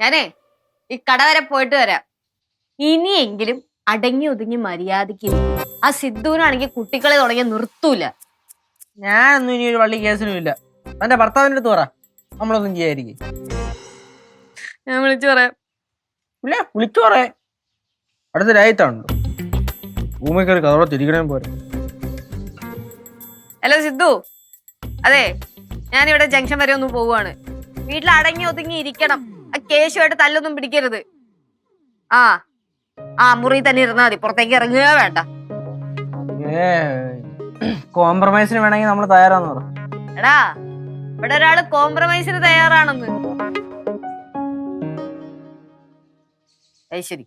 ഞാനേ ഈ കട വരെ പോയിട്ട് വരാം. ഇനിയെങ്കിലും അടങ്ങി ഒതുങ്ങി മര്യാദയ്ക്ക് ആ സിദ്ധുവിനാണെങ്കിൽ കുട്ടികളെ തുടങ്ങിയ നിർത്തൂല. ഞാനൊന്നും ഇനി ഒരു വള്ളി കേസിനും ഇല്ല. എന്റെ ഭർത്താവിന്റെ അടുത്ത് പറ. നമ്മളൊന്നും ചെയ്യാതിരിക്കും. ഞാൻ വിളിച്ചു പറയാം. ഇല്ല വിളിച്ചു പറയേ. അടുത്ത രാജ്യത്താണല്ലോ. ഭൂമിക്കൊരു കഥ കഥോടെ തിരിക്കണേ പോരെ. ഹലോ സിദ്ധു. അതെ ഞാനിവിടെ ജംഗ്ഷൻ വരെ ഒന്ന് പോവാണ് വീട്ടിൽ അടങ്ങി ഒതുങ്ങി ഇരിക്കണം. കേശുമായിട്ട് തല്ലൊന്നും പിടിക്കരുത്. ആ ആ മുറി തന്നെ ഇരുന്നാ മതി. പുറത്തേക്ക് ഇറങ്ങുക വേണ്ട. കോംപ്രമൈസിന് വേണമെങ്കിൽ നമ്മൾ തയ്യാറാന്ന് പറ. എടാ ഇവിടെ ഒരാൾ കോംപ്രമൈസിന് തയ്യാറാണെന്ന്. ശരി.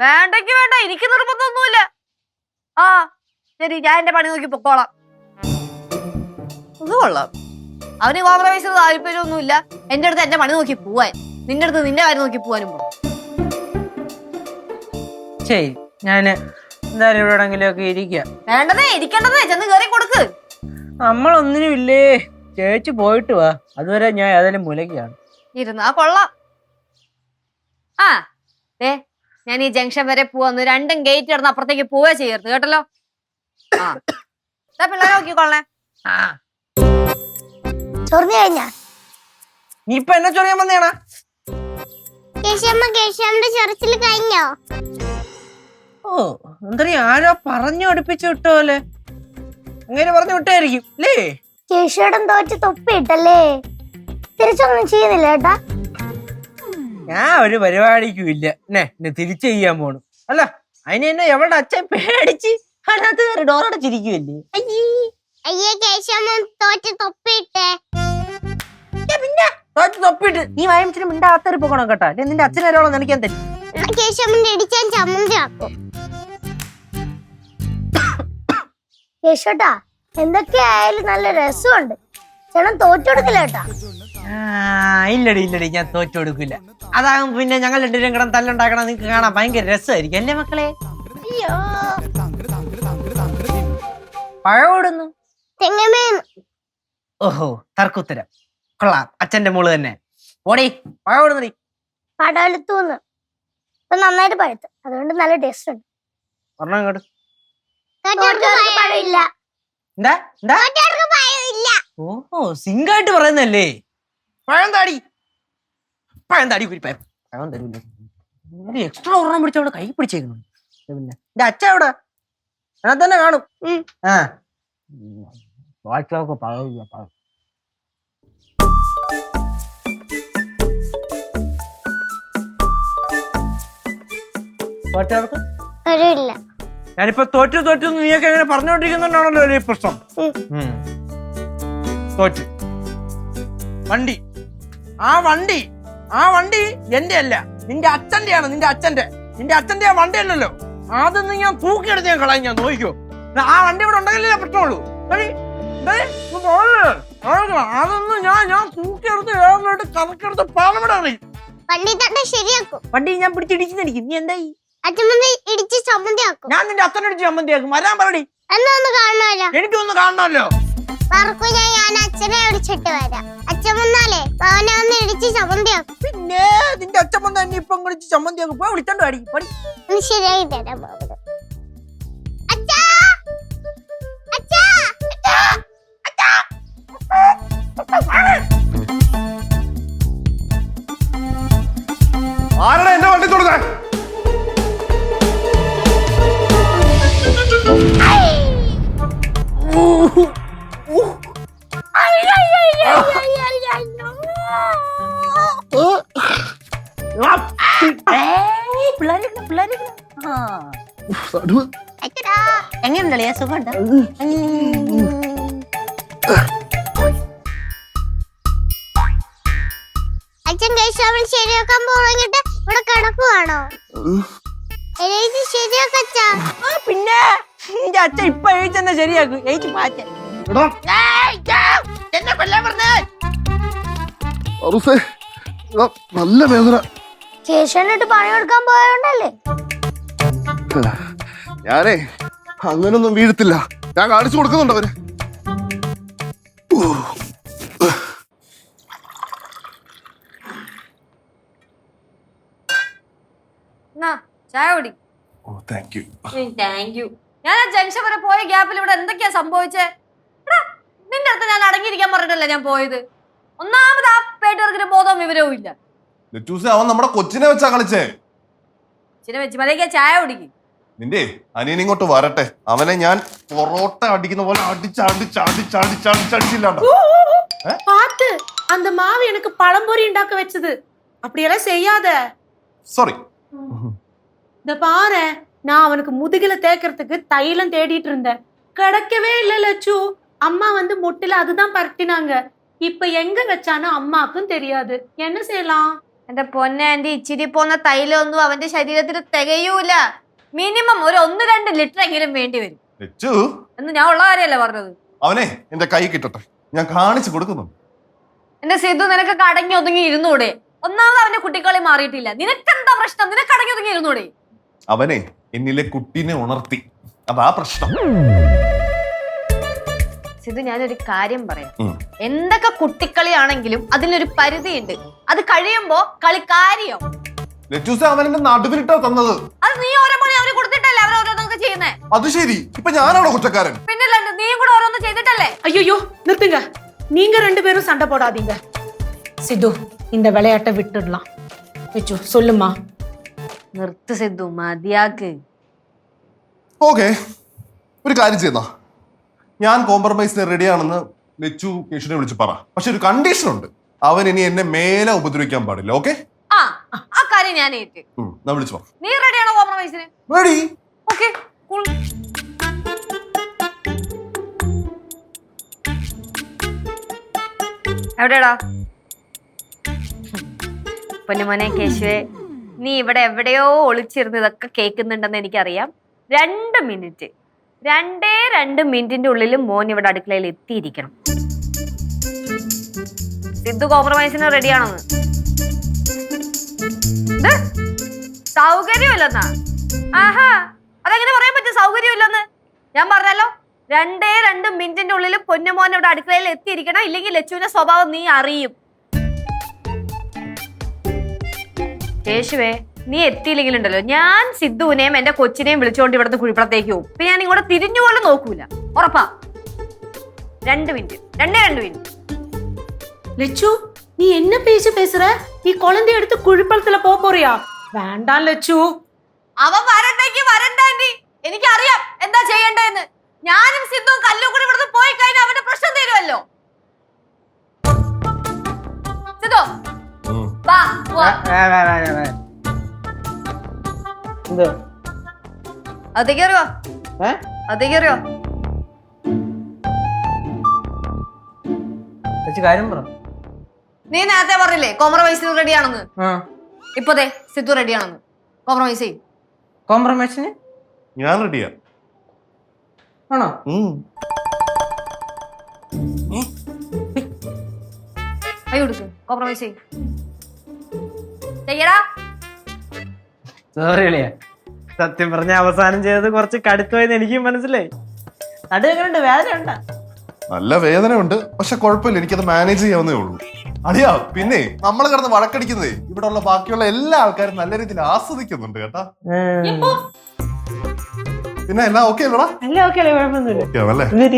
വേണ്ടെങ്കി വേണ്ട എനിക്ക് നിർബന്ധമൊന്നുമില്ല. ആ ശരി ഞാൻ എന്റെ പണി നോക്കി പൊക്കോളാം. ഇത് കൊള്ളാം. അവന് കോംപ്രമൈസിന് താല്പര്യമൊന്നുമില്ല. എന്റെ അടുത്ത് എന്റെ പണി നോക്കി പോവാൻ. നിന്റെ അടുത്ത് നിന്റെ കാര്യം നോക്കി പോവാനും പോകും ശരി ഞാൻ എന്തായാലും ഇവിടെ എവിടെങ്കിലും ഒക്കെ ഇരിക്കുക വേണ്ടതേ ഇരിക്കേണ്ടതേ ചെന്ന് കയറി കൊടുക്ക്. നമ്മളൊന്നിനും ഇല്ലേ ചേച്ചി പോയിട്ട് വാ. അതുവരെ ഞാൻ ഏതായാലും മുലക്കാണ് ഇരുന്നാ കൊള്ളാം. ആ ദേ ഞാൻ ഈ ജംഗ്ഷൻ വരെ പോവാന്ന് രണ്ടും ഗേറ്റ് ഇടന്ന് അപ്പുറത്തേക്ക് പോവേ ചെയ്യരുത് കേട്ടല്ലോ? ആ. ദാ പിള്ളേരെ നോക്കിക്കൊള്ളേ ചൊറിഞ്ഞു കഴിഞ്ഞാ? നീ ഇപ്പൊ എന്നെ ചൊറിയാൻ വന്നേണ? കേശമ്മ കേശമ്മന്റെ ചെറുച്ചിൽ കഴിഞ്ഞോ? ഓ എന്തരീ ആരോ പറഞ്ഞു അടുപ്പിച്ചു വിട്ട പോലെ അങ്ങനെ പറഞ്ഞു വിട്ടായിരിക്കും അല്ലേ കേശുവേടം തോറ്റ് തൊപ്പിയിട്ടല്ലേ? തിരിച്ചൊന്നും ചെയ്യുന്നില്ല ഏട്ടാ. ഞാൻ ഒരു പരിപാടിക്കും ഇല്ല. എന്നെ എന്നെ തിരിച്ചു ചെയ്യാൻ പോണു. അല്ല അതിന് എന്നെ എവിടെ അച്ഛൻ പേടിച്ച് അതിനകത്ത് കയറി ഡോറടച്ചിരിക്കുവല്ലേ അയ്യേ അയ്യേ കേശമ്മ തോറ്റ് തൊപ്പിയിട്ടേ. തോറ്റ് തൊപ്പിട്ട് നീ വായമിച്ചിന് മിണ്ടാത്തറി പോകണം കേട്ടാ. നിന്റെ അച്ഛനോളം നിനക്കാൻ തരും. കേശമ്മന്റെ ഇടിച്ചാൻ ചമ്മന്തി ആക്കും. കേശോട്ടാ എന്തൊക്കെയായാലും നല്ല രസമുണ്ട്. ചേട്ടൻ തോറ്റെടുക്കില്ല കേട്ടാ. ഇല്ലടി ഇല്ലടി ഞാൻ തോറ്റെടുക്കില്ല അതാകും പിന്നെ ഞങ്ങൾ രണ്ടുപേരും കിടന്ന് തല്ലുണ്ടാക്കണം നിങ്ങൾക്ക് കാണാൻ ഭയങ്കര രസമായിരിക്കും അല്ലേ മക്കളെ? പഴവിടുന്നു തെങ്ങമേന്ന്. ഓഹോ തർക്കുത്തരം. കൊള്ളാം. അച്ഛന്റെ മോൾ തന്നെ. ഓടി പഴവിടുന്നടി പടവലത്തൂന്ന് ഇപ്പൊ നന്നായിട്ട് പഴുത്ത്. അതുകൊണ്ട് നല്ല ടേസ്റ്റ് ഉണ്ട്. ഒരെണ്ണം ഇങ്ങോട്ട് പഴമില്ല എന്താ? എന്താ? ഓഹോ സിങ്കായിട്ട് പറയുന്നല്ലേ പഴം താടി. പഴം താടി കുരി പഴം. തരൂല്ലേ ഒരു എക്സ്ട്രാ ഒരെണ്ണം പിടിച്ച് അവിടെ കൈ പിടിച്ചേക്കുന്നു പിന്നെ. എന്റെ അച്ഛ അവിടെ അതിനകത്ത് തന്നെ കാണും. ആ. വാട്ടിലൊക്കെ പഴമില്ല പഴം. തോറ്റവർക്ക് പഴമില്ല ഞാനിപ്പോ തോറ്റു തോറ്റു എന്ന് നീയൊക്കെ എങ്ങനെ പറഞ്ഞുകൊണ്ടിരിക്കുന്നുണ്ടാണല്ലോ ഈ പ്രശ്നം. ഉം. തോറ്റു. വണ്ടി. ആ വണ്ടി ആ വണ്ടി എന്റെ അല്ല നിന്റെ അച്ഛന്റെയാണ് നിന്റെ അച്ഛന്റെ നിന്റെ അച്ഛന്റെ ആ വണ്ടി അല്ലല്ലോ അതൊന്ന് ഞാൻ തൂക്കിയെടുത്ത് ഞാൻ കളയാൻ ഞാൻ നോക്കിക്കോ. ആ വണ്ടി ഇവിടെ ഉണ്ടെങ്കിലേ പ്രശ്നമുള്ളൂ. എടി, ഡേയ്, ഇത് പോകല്ലേ? അതൊന്നും ഞാൻ ഞാൻ തൂക്കിയെടുത്ത് ഏറിലോട്ട് കറക്കെടുത്ത് പാലമിട അറിയും വണ്ടി തന്നെ ശരിയാക്കും. വണ്ടി ഞാൻ പിടിച്ചിടിച്ചിരിക്കും നീ എന്തായി? ഇടിച്ച് ചമ്മന്തി ഞാൻ നിന്റെ അച്ഛനടിച്ച് ചമ്മന്തിയാക്കും. വരാൻ പറടി. എന്നാ ഒന്ന് കാണണമല്ലോ. എനിക്കൊന്ന് കാണണമല്ലോ. പറക്കു ഞാൻ ഞാൻ അച്ഛനെ വിളിച്ചിട്ട് വരാം. അച്ഛൻ വന്നാലേ അവനെ ഒന്ന് ഇടിച്ച് ചമ്മന്തി പിന്നെ നിന്റെ അച്ഛൻ വന്ന് എന്നെ ഇപ്പം വിളിച്ച് ചമ്മന്തിയാക്കും. പോയി വിളിച്ചോണ്ട് പാടി പടി. ഒന്ന് ശരിയാക്കി തരാം ബാബുടെ അച്ഛാ! അച്ഛാ! അച്ഛാ! ആരുടെ എന്റെ വണ്ടി തൊടുന്നേ? എങ്ങനെയുണ്ടല്ലേ സുഖമുണ്ടോ? അച്ഛൻ കേശവൻ ശരിയാക്കാൻ പോറങ്ങിട്ട് ഇവിടെ കിടക്കുവാണോ? പിന്നെ നിന്റെ അച്ഛൻ ഇപ്പൊ എഴുതി ശരിയാക്കും. എഴുതി മാറ്റ. നല്ല വേദന. കേശവനായിട്ട് പണി കൊടുക്കാൻ പോയോണ്ടല്ലേ ഞാനേ അങ്ങനൊന്നും വീഴത്തില്ല. ഞാൻ കാണിച്ചു കൊടുക്കുന്നുണ്ട് അവർ ചായ കുടി. ഓ താങ്ക് യു താങ്ക് യു ഞാൻ ആ ജംഗ്ഷൻ വരെ പോയ ഗ്യാപ്പിൽ ഇവിടെ എന്തൊക്കെയാ സംഭവിച്ചേ? എടാ, നിന്റെ അടുത്ത് ഞാൻ അടങ്ങിയിരിക്കാൻ പറഞ്ഞിട്ടല്ലേ ഞാൻ പോയത്? ഒന്നാമത് ആ പേട്ടുകാർക്ക് ബോധവും വിവരവും ഇല്ല. അവൻ നമ്മുടെ കൊച്ചിനെ വെച്ചാ കളിച്ചേ. കൊച്ചിനെ വെച്ച് മലയ്ക്ക് ചായ കുടിക്കും. നിന്റെ അനിയൻ ഇങ്ങോട്ട് വരട്ടെ അവനെ ഞാൻ പൊറോട്ട അടിക്കുന്ന പോലെ അടിച്ച് അടിച്ച് അടിച്ച് അടിച്ച് അടിച്ചടിച്ചില്ലാണ്ടോ பார்த்து அந்த மாவு எனக்கு பழம்பொரி உண்டாக்க வச்சது அப்படியெல்லாம் செய்யாத സോറി இந்த பாரு நான் அவனுக்கு முதுகுல தேய்க்கிறதுக்கு தைலம் தேடிட்டு இருந்தேன் கிடைக்கவே இல்ல லட்சு அம்மா வந்து முட்டில அதுதான் பரட்டினாங்க இப்ப எங்க வச்சானோ அம்மாக்கும் தெரியாது என்ன செய்யலாம் എന്റെ പൊന്നെ ആന്റി ഇച്ചിരി പോന്ന തൈലൊന്നും അവന്റെ ശരീരത്തിൽ തികയൂല മിനിമം ഒരു ഒന്ന് രണ്ട് ലിറ്റർ എങ്കിലും വേണ്ടി വരും. ലച്ചു. എന്ന് ഞാൻ ഉള്ള കാര്യമല്ലേ പറഞ്ഞത്? അവനെ എന്റെ കൈ കിട്ടട്ടെ. ഞാൻ കാണിച്ചു കൊടുക്കുന്നു. എന്റെ സിദ്ധു നിനക്ക് കടങ്ങി ഒതുങ്ങി ഇരുന്നൂടെ? ഒന്നാമത് അവന്റെ കുട്ടിക്കളി മാറിയിട്ടില്ല. നിനക്കെന്താ പ്രശ്നം? നിനക്ക് കടങ്ങി ഒതുങ്ങി ഇരുന്നൂടെ? അവനെ എന്നിലെ കുട്ടീനെ ഉണർത്തി. അതാ പ്രശ്നം. സിദ്ധു ഞാനൊരു കാര്യം പറയാം. എന്തൊക്കെ കുട്ടിക്കളിയാണെങ്കിലും അതിനൊരു പരിധിയുണ്ട്. അത് കഴിയുമ്പോ കളിക്കാരിയോ ലറ്റൂസെ അവൻ എന്റെ നടുവിലിട്ടാ തന്നത് അത് നീ ഓരോ പണി അവര് കൊടുത്തിട്ടല്ലേ അവർ ഓരോന്നൊക്കെ ചെയ്യുന്നേ അത് ശരി ഇപ്പൊ ഞാനാണോ കുറ്റക്കാരൻ പിന്നല്ലാണ്ട് നീയും കൂടെ ഓരോന്ന് ചെയ്തിട്ടല്ലേ ஐயோ நிறுத்துங்க நீங்க ரெண்டு பேரும் சண்டை போடாதீங்க சித்து இந்த விளையாட்டை விட்டுடலாம் லட்சு சொல்லுமா നിർത്ത് സിദ്ധു മതിയാക്ക് ഓക്കെ ഒരു കാര്യം ചെയ്യുന്ന ഞാൻ കോംപ്രമൈസിന് റെഡിയാണെന്ന് ലച്ചു കേശുനെ വിളിച്ച് പറ പക്ഷെ ഒരു കണ്ടീഷൻ ഉണ്ട് അവൻ ഇനി എന്നെ മേലെ ഉപദ്രവിക്കാൻ പാടില്ല ഓക്കെ ആ ആ കാര്യം ഞാൻ ഏറ്റ്. ഞാൻ വിളിച്ചു. നീ റെഡിയാണോ കോംപ്രമൈസിന് റെഡി ഓക്കെ കൂൾ എവിടെടാ? പൊന്നുമോനെ കേശുവെ നീ ഇവിടെ എവിടെയോ ഒളിച്ചിരുന്ന് ഇതൊക്കെ കേൾക്കുന്നുണ്ടെന്ന് എനിക്കറിയാം. രണ്ട് മിനിറ്റ് രണ്ടേ രണ്ട് മിനിറ്റിന്റെ ഉള്ളിൽ മോൻ ഇവിടെ അടുക്കളയിൽ എത്തിയിരിക്കണം. സിദ്ധു കോംപ്രമൈസിന് റെഡിയാണെന്ന് ഇത് ആഹാ അതെങ്ങനെ പറയാൻ പറ്റും സൗകര്യമില്ലെന്ന്? ഞാൻ പറഞ്ഞല്ലോ രണ്ടേ രണ്ട് മിനിറ്റിന്റെ ഉള്ളിൽ പൊന്നുമോൻ ഇവിടെ അടുക്കളയിൽ എത്തിയിരിക്കണം. ഇല്ലെങ്കിൽ ലച്ചുവിന്റെ സ്വഭാവം നീ അറിയും. യേശുവേ നീ എത്തിയില്ലെങ്കിലുണ്ടല്ലോ. ഞാൻ സിദ്ധുവിനെയും എന്റെ കൊച്ചിനെയും വിളിച്ചുകൊണ്ട് ഇവിടുന്ന് കുഴിപ്പുറത്തേക്ക് പോകും പിന്നെ ഞാൻ ഇങ്ങോട്ട് തിരിഞ്ഞു പോലും നോക്കൂല. ഉറപ്പാ. രണ്ട് മിനിറ്റ്. രണ്ടേ രണ്ട് മിനിറ്റ്. ലച്ചു நீ என்ன பேச்சு பேசுற நீ குழந்தைய எடுத்து குழிப்பழத்துல போக போறியா வேண்டாம் லட்சு അവൻ വരണ്ടെങ്കിൽ വരണ്ട ആന്റി എനിക്കറിയാം എന്താ ചെയ്യണ്ടേന്ന് ഞാനും സിദ്ധുവും കല്ലും കൂടി ഇവിടുന്ന് പോയി കഴിഞ്ഞാൽ അവന്റെ പ്രശ്നം തീരുമല്ലോ സിദ്ധു വാ പോവാം. എന്ത് അതേക്ക് കയറിയോ ഏ അതേക്ക് കയറിയോ ചേച്ചി കാര്യം പറ നീ നേരത്തെ പറഞ്ഞില്ലേ കോംപ്രമൈസിന് റെഡിയാണെന്ന് ആ. ഇപ്പൊ ദേ റെഡി റെഡിയാണെന്ന് കോംപ്രമൈസ് ചെയ്യും. കോംപ്രമൈസിന് ഞാൻ റെഡിയാ ആണോ? കൈ കൊടുക്ക് കോംപ്രമൈസ് ചെയ്യും. ചെയ്യടാ. സോറി അളിയാ. സത്യം പറഞ്ഞ അവസാനം ചെയ്തത് കുറച്ച് കടുത്തോയെന്ന് എനിക്കും മനസ്സിലായി. നല്ല വേദന ഉണ്ട് നല്ല പക്ഷെ കുഴപ്പമില്ല എനിക്കത് മാനേജ് ചെയ്യാവുന്നേ ഉള്ളൂ. അളിയാ പിന്നെ നമ്മൾ കിടന്ന് വഴക്കടിക്കുന്നതേ ഇവിടെ ഉള്ള ബാക്കിയുള്ള എല്ലാ ആൾക്കാരും നല്ല രീതിയിൽ ആസ്വദിക്കുന്നുണ്ട് കേട്ടാ. പിന്നെ എന്നാ ഓക്കെ അല്ലടാ? അല്ല ഓക്കെ അല്ലേ കുഴപ്പമൊന്നുമില്ല. ഓക്കെ ആണല്ലേ? ഇവർ